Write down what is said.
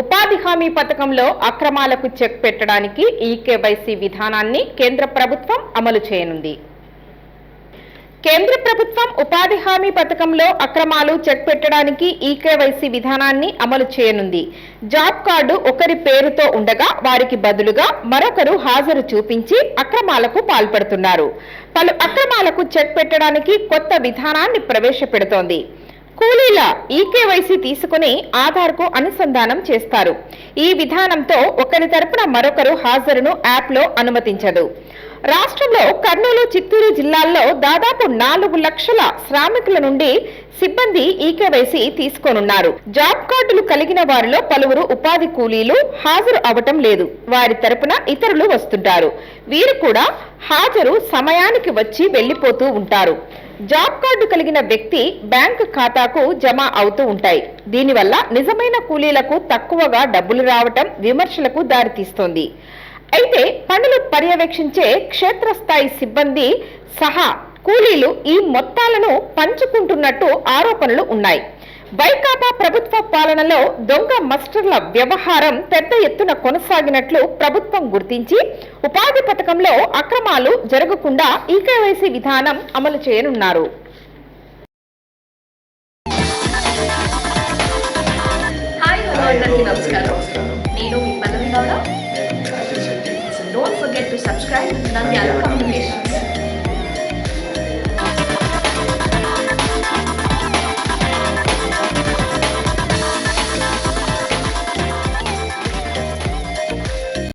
ఉపాధి హామీ పథకంలో అక్రమాలకు చెక్ పెట్టడానికి ఈ కేవైసీ విధానాన్ని కేంద్ర ప్రభుత్వం అమలు చేయనుంది. కేంద్ర ప్రభుత్వం ఉపాధి హామీ పథకంలో అక్రమాలు చెక్ పెట్టడానికి ఈకేవైసీ విధానాన్ని అమలు చేయనుంది. జాబ్ కార్డు ఒకరి పేరుతో ఉండగా వారికి బదులుగా మరొకరు హాజరు చూపించి అక్రమాలకు పాల్పడుతున్నారు. పలు అక్రమాలకు చెక్ పెట్టడానికి కొత్త విధానాన్ని ప్రవేశపెడుతోంది. కూలీల ఈకేవైసీ తీసుకుని ఆధార్కు అనుసంధానం చేస్తారు. ఈ విధానంతో ఒకరి తరపున మరొకరు హాజరును యాప్లో అనుమతించదు. రాష్ట్రంలో కర్నూలు చిత్తూరు జిల్లాల్లో దాదాపు నాలుగు లక్షల శ్రామికుల నుండి సిబ్బంది ఈకేవైసీ తీసుకోనున్నారు. జాబ్ కార్డులు కలిగిన వారిలో పలువురు ఉపాధి కూలీలు హాజరు అవటం లేదు. వారి తరపున ఇతరులు వస్తుంటారు. వీరు కూడా హాజరు సమయానికి వచ్చి వెళ్ళిపోతూ ఉంటారు. జాబ్ కార్డు కలిగిన వ్యక్తి బ్యాంక్ ఖాతాకు జమ అవుతూ ఉంటాయి. దీనివల్ల నిజమైన కూలీలకు తక్కువగా డబ్బులు రావటం విమర్శలకు దారితీస్తోంది. అయితే పనులు పర్యవేక్షించే క్షేత్రస్థాయి సిబ్బంది సహా కూలీలు ఈ మొత్తాలను పంచుకుంటున్నట్టు ఆరోపణలు ఉన్నాయి. వైకాపా ప్రభుత్వ పాలనలో దొంగ మస్టర్ల వ్యవహారం పెద్ద ఎత్తున కొనసాగినట్లు ప్రభుత్వం గుర్తించి ఉపాధి పథకంలో అక్రమాలు జరగకుండా ఈకేవైసీ విధానం అమలు చేయనున్నారు. నేను మీ Pallavi Gowda so don't forget to subscribe Nandyal communication